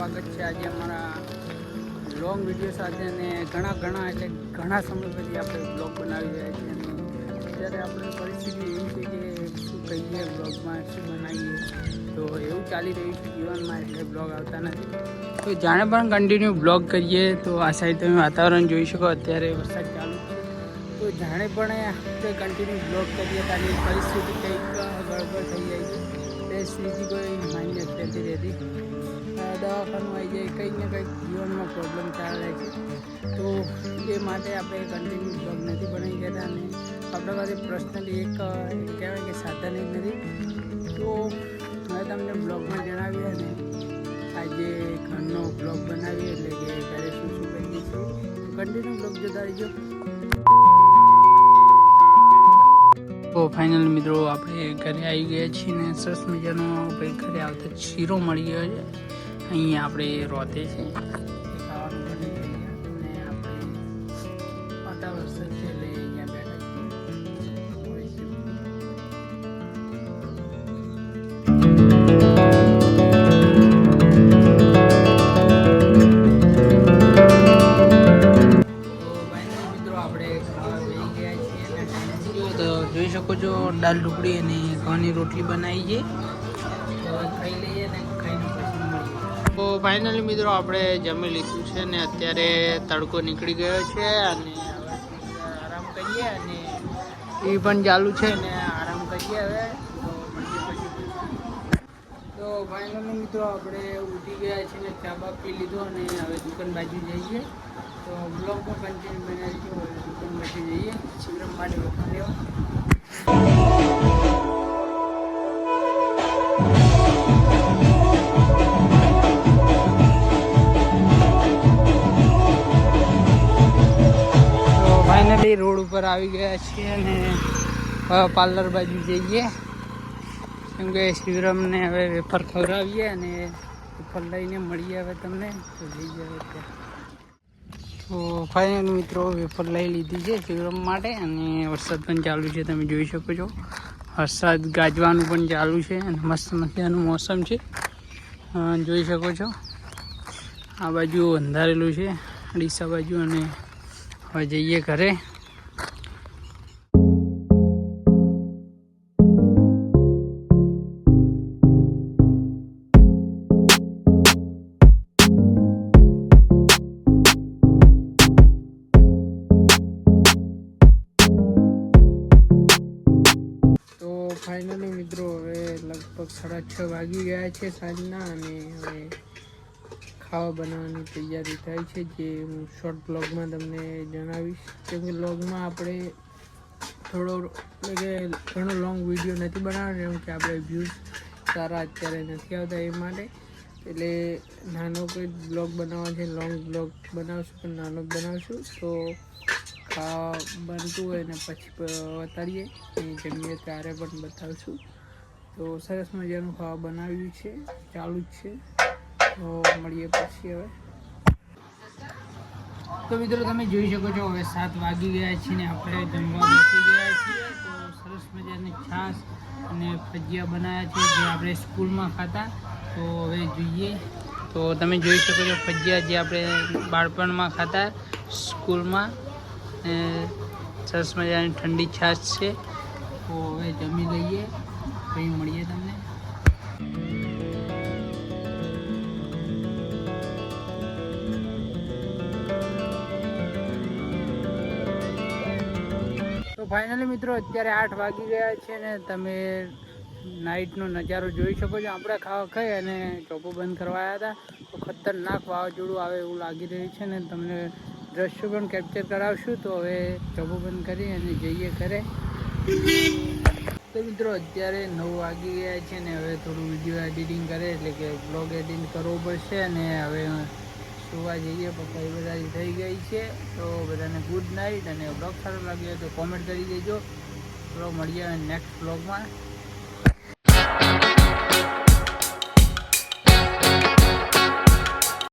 સ્વાગત છે આજે અમારા લોંગ વીડિયો સાથે અને ઘણા ઘણા એટલે ઘણા સમય પછી આપણે બ્લોગ બનાવી રહ્યા છીએ અત્યારે આપણે પરિસ્થિતિ એવી છે કે શું કહીએ બ્લોગમાં શું બનાવીએ. તો એવું ચાલી રહ્યું છે જીવનમાં એટલે બ્લોગ આવતા નથી. તો જાણે પણ કન્ટિન્યુ બ્લોગ કરીએ તો આ સાઈડ તમે વાતાવરણ જોઈ શકો, અત્યારે વરસાદ ચાલુ તો જાણે પણ આપણે કન્ટિન્યુ બ્લોગ કરીએ તારી પરિસ્થિતિ કંઈક ગડબડ થઈ જાય છે. તે સ્થિતિ કોઈ માન્ય થતી રહેતી દવાખાનું આવી જાય, કંઈક ને કંઈક જીવનમાં પ્રોબ્લેમ ચાલે છે. તો એ માટે આપણે કન્ટિન્યુ બ્લોગ નથી બનાવી ગયા અને આપણા પાસે પર્સનલી એક કહેવાય કે સાધન જ નથી. તો મેં તમને બ્લોગમાં જણાવ્યું અને આજે ઘરનો બ્લોગ બનાવીએ એટલે કે ઘરે શું શું કરીએ છીએ. કન્ટિન્યુ બ્લોગ જોતા રહીજો. તો ફાઇનલ મિત્રો આપણે ઘરે આવી ગયા છીએ ને સરસ મજાનો આપણે ઘરે આવતા શીરો મળી ગયો છે. અહીંયા આપણે રોતે છે. આપણે ગયા છીએ તો જોઈ શકો છો દાલ ઢોકળી અને ઘઉંની રોટલી બનાવી છે. તો ખાઈ લઈએ ને ખાઈને તો ફાઇનલી મિત્રો આપણે જમી લીધું છે ને અત્યારે તડકો નીકળી ગયો છે અને આરામ કરીએ અને એ પણ ચાલુ છે ને આરામ કરીએ હવે. તો ફાઇનલી મિત્રો આપણે ઉઠી ગયા છીએ ને ચા બા પી લીધો અને હવે દુકાન બાજુ જઈએ. તો બ્લોગમાં કન્ટિન્યુ બનાવીશું હવે દુકાન બાજુ જઈએ. શિવરામ માટે વખત લેવા ફાઇનલી રોડ ઉપર આવી ગયા છીએ અને પાર્લર બાજુ જઈએ. કેમ કે શિવરામને હવે વેફર ખવડાવીએ અને વેફર લઈને મળીએ હવે તમને, તો જઈએ હવે તો ફાઇનલ મિત્રો, વેફર લઈ લીધી છે શિવરામ માટે અને વરસાદ પણ ચાલુ છે, તમે જોઈ શકો છો. વરસાદ ગાજવાનું પણ ચાલુ છે અને મસ્ત મજાનું મોસમ છે. જોઈ શકો છો. આ બાજુ અંધારેલું છે, ડીસા બાજુ અને હવે જઈએ ઘરે. ફાઇનલી મિત્રો, હવે લગભગ સાડા છ વાગી ગયા છે સાંજના અને હવે ખાવા બનાવવાની તૈયારી થાય છે, જે હું શોર્ટ બ્લોગમાં તમને જણાવીશ. કેમ કે બ્લોગમાં આપણે થોડો, એટલે કે ઘણો લોંગ વીડિયો નથી બનાવવાનો એમ કે આપણે વ્યૂઝ સારા અત્યારે નથી આવતા એ માટે. એટલે નાનો કોઈ બ્લોગ બનાવવા છે લોંગ બ્લોગ બનાવશું પણ નાનો જ બનાવશું, તો બનતું હોય ને પછી વતાડીએ અને જમીએ ત્યારે પણ બતાવશું. તો સરસ મજાનું ખાવા બનાવ્યું છે, ચાલુ જ છે. તો મળીએ પછી હવે. તો મિત્રો તમે જોઈ શકો છો, હવે સાત વાગી ગયા છીએ ને આપણે જમવા બેસી ગયા છીએ. તો સરસ મજાની છાશ અને ભજીયા બનાવ્યા છે જે આપણે સ્કૂલમાં ખાતા. તો હવે જોઈએ. તો તમે જોઈ શકો છો, ભજીયા જે આપણે બાળપણમાં ખાતા સ્કૂલમાં. ને સરસ મજાની ઠંડી છાશ છે. તો હવે જમી લઈએ. પછી મળીએ તમને. તો ફાઇનલી મિત્રો, અત્યારે આઠ વાગી ગયા છે ને તમે નાઇટનો નજારો જોઈ શકો છો. આપણે ખાવા ખાઈ અને ચોપો બંધ કરવા આવ્યા હતા. તો ખતરનાક વાવાઝોડું આવે એવું લાગી રહ્યું છે ને તમને દ્રશ્યો પણ કેપ્ચર કરાવશું તો હવે ચબુ બંધ કરી અને જઈએ ઘરે. તો મિત્રો, અત્યારે નવ વાગી ગયા છે ને હવે થોડું વીડિયો એડિટિંગ કરે એટલે કે બ્લોગ એડિટિંગ કરવો પડશે અને હવે સુવા જઈએ. પપ્પા બધા થઈ ગઈ છે. તો બધાને ગુડ નાઇટ અને બ્લોગ સારો લાગ્યો તો કોમેન્ટ કરી દેજો. ચલો મળીએ નેક્સ્ટ બ્લોગમાં